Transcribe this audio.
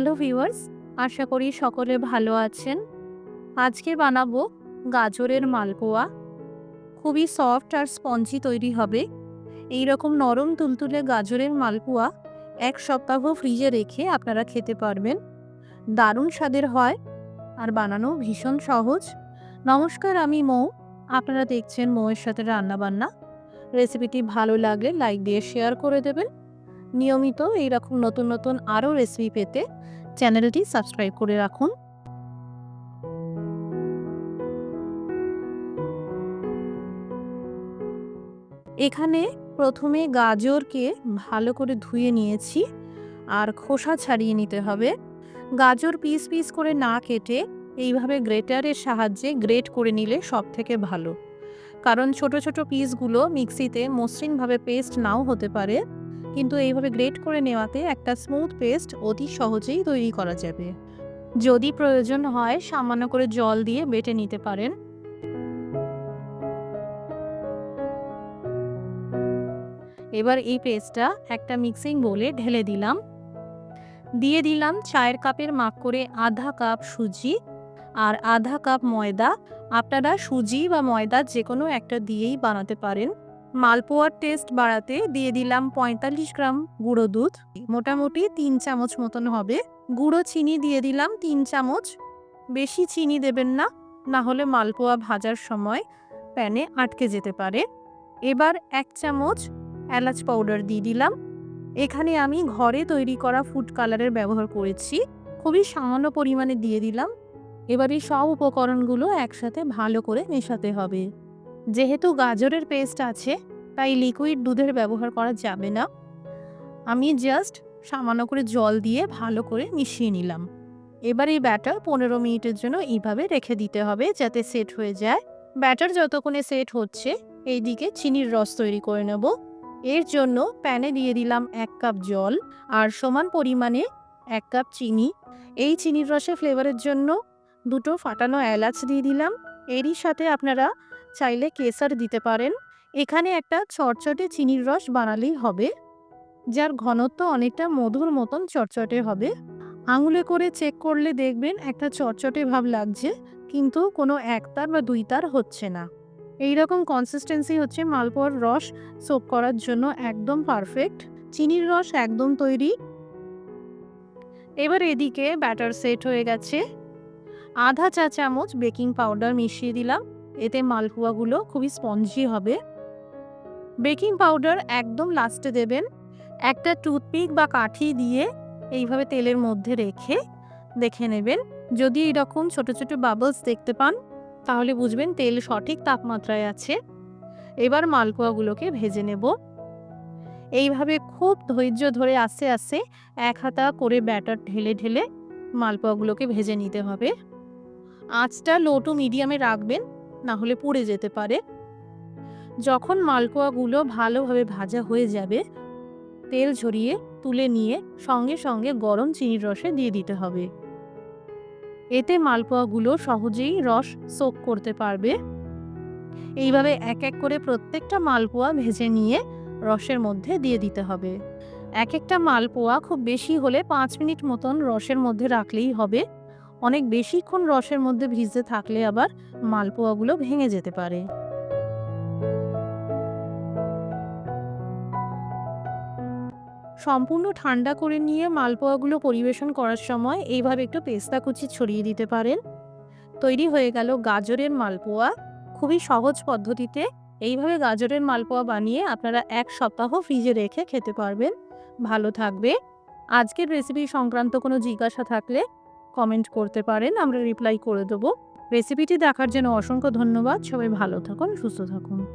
Hello viewers, আশা করি সকলে ভালো আছেন। আজকে বানাবো গাজরের মালপোয়া। খুবই সফট আর স্পঞ্জি তৈরি হবে। এই রকম নরম তুলতুলে গাজরের মালপোয়া এক সপ্তাহ ফ্রিজে রেখে আপনারা খেতে পারবেন। দারুণ স্বাদের হয় আর বানানো ভীষণ সহজ। নমস্কার, আমি মৌ। আপনারা দেখছেন মৌয়ের সাথে রান্নাবান্না। রেসিপিটি ভালো লাগলে লাইক দিয়ে শেয়ার করে দেবেন। নিয়মিত এইরকম নতুন নতুন আরও রেসিপি পেতে চ্যানেলটি সাবস্ক্রাইব করে রাখুন। এখানে প্রথমে গাজরকে ভালো করে ধুয়ে নিয়েছি আর খোসা ছাড়িয়ে নিতে হবে। গাজর পিস পিস করে না কেটে এইভাবে গ্রেটারের সাহায্যে গ্রেট করে নিলে সব থেকে ভালো। কারণ ছোট ছোট পিসগুলো মিক্সিতে মসৃণভাবে পেস্ট নাও হতে পারে। কিন্তু এইভাবে গ্রেট করে নেওয়াতে একটা স্মুথ পেস্ট অতি সহজেই তৈরি করা যাবে। যদি প্রয়োজন হয়, সামান্য করে জল দিয়ে বেটে নিতে পারেন। এবার এই পেস্টটা একটা মিক্সিং বোলে ঢেলে দিলাম। দিয়ে দিলাম চায়ের কাপের মাপ করে আধা কাপ সুজি আর আধা কাপ ময়দা। আপনারা সুজি বা ময়দা যে কোনো একটা দিয়েই বানাতে পারেন। মালপোয়ার টেস্ট বাড়াতে দিয়ে দিলাম পঁয়তাল্লিশ গ্রাম গুঁড়ো দুধ। মোটামুটি তিন চামচ মতন হবে। গুঁড়ো চিনি দিয়ে দিলাম তিন চামচ। বেশি চিনি দেবেন না না হলে মালপোয়া ভাজার সময় প্যানে আটকে যেতে পারে। এবার এক চামচ এলাচ পাউডার দিয়ে দিলাম। এখানে আমি ঘরে তৈরি করা ফুড কালারের ব্যবহার করেছি। খুবই সামান্য পরিমাণে দিয়ে দিলাম। এবার এই সব উপকরণগুলো একসাথে ভালো করে মেশাতে হবে। যেহেতু গাজরের পেস্ট আছে, তাই লিকুইড দুধের ব্যবহার করা যাবে না। আমি জাস্ট সামান্য করে জল দিয়ে ভালো করে মিশিয়ে নিলাম। এবার এই ব্যাটার পনেরো মিনিটের জন্য এইভাবে রেখে দিতে হবে যাতে সেট হয়ে যায়। ব্যাটার যতক্ষণে সেট হচ্ছে, এইদিকে চিনির রস তৈরি করে নেব। এর জন্য প্যানে দিয়ে দিলাম এক কাপ জল আর সমান পরিমাণে এক কাপ চিনি। এই চিনির রসে ফ্লেভারের জন্য দুটো ফাটানো এলাচ দিয়ে দিলাম। এরই সাথে আপনারা চাইলে কেসার দিতে পারেন। এখানে একটা চটচটে চিনির রস বানালেই হবে, যার ঘনত্ব অনেকটা মধুর মতন চটচটে হবে। আঙুলে করে চেক করলে দেখবেন একটা চটচটে ভাব লাগছে, কিন্তু কোনো একতার বা দুই তার হচ্ছে না। এই রকম কনসিস্টেন্সি হচ্ছে মালপোয়ার রস সোপ করার জন্য একদম পারফেক্ট চিনির রস একদম তৈরি। এবার এদিকে ব্যাটার সেট হয়ে গেছে। আধা চা চামচ বেকিং পাউডার মিশিয়ে দিলাম। এতে মালপোয়াগুলো খুবই স্পঞ্জি হবে। বেকিং পাউডার একদম লাস্টে দেবেন। একটা টুথপিক বা কাঠি দিয়ে এইভাবে তেলের মধ্যে রেখে দেখে নেবেন। যদি এরকম ছোট ছোট বাবলস দেখতে পান, তাহলে বুঝবেন তেল সঠিক তাপমাত্রায় আছে। এবার মালপোয়াগুলোকে ভেজে নেব। এইভাবে খুব ধৈর্য ধরে আস্তে আস্তে এক হাতা করে ব্যাটার ঢেলে ঢেলে মালপোয়াগুলোকে ভেজে নিতে হবে। আঁচটা লো টু মিডিয়ামে রাখবেন। না হলে পুড়ে যেতে পারে। যখন মালপোয়াগুলো ভালোভাবে ভাজা হয়ে যাবে, তেল ঝরিয়ে, তুলে নিয়ে সঙ্গে সঙ্গে গরম চিনির রসে দিয়ে দিতে হবে। এতে মালপোয়াগুলো সহজেই রস সোক করতে পারবে। এইভাবে এক এক করে প্রত্যেকটা মালপোয়া ভেজে নিয়ে রসের মধ্যে দিয়ে দিতে হবে। এক একটা মালপোয়া খুব বেশি হলে পাঁচ মিনিট মতন রসের মধ্যে রাখলেই হবে। অনেক বেশিক্ষণ রসের মধ্যে ভিজতে থাকলে আবার মালপোয়াগুলো ভেঙে যেতে পারে। সম্পূর্ণ ঠান্ডা করে নিয়ে মালপোয়াগুলো পরিবেশন করার সময় এইভাবে একটু পেস্তা কুচি ছড়িয়ে দিতে পারেন। তৈরি হয়ে গেল গাজরের মালপোয়া। খুবই সহজ পদ্ধতিতে এইভাবে গাজরের মালপোয়া বানিয়ে আপনারা এক সপ্তাহ ফ্রিজে রেখে খেতে পারবেন। ভালো থাকবে। আজকের রেসিপি সংক্রান্ত কোনো জিজ্ঞাসা থাকলে কমেন্ট করতে পারেন, আমরা রিপ্লাই করে দেবো। রেসিপিটি দেখার জন্য অসংখ্য ধন্যবাদ, সবাই ভালো থাকুন, সুস্থ থাকুন।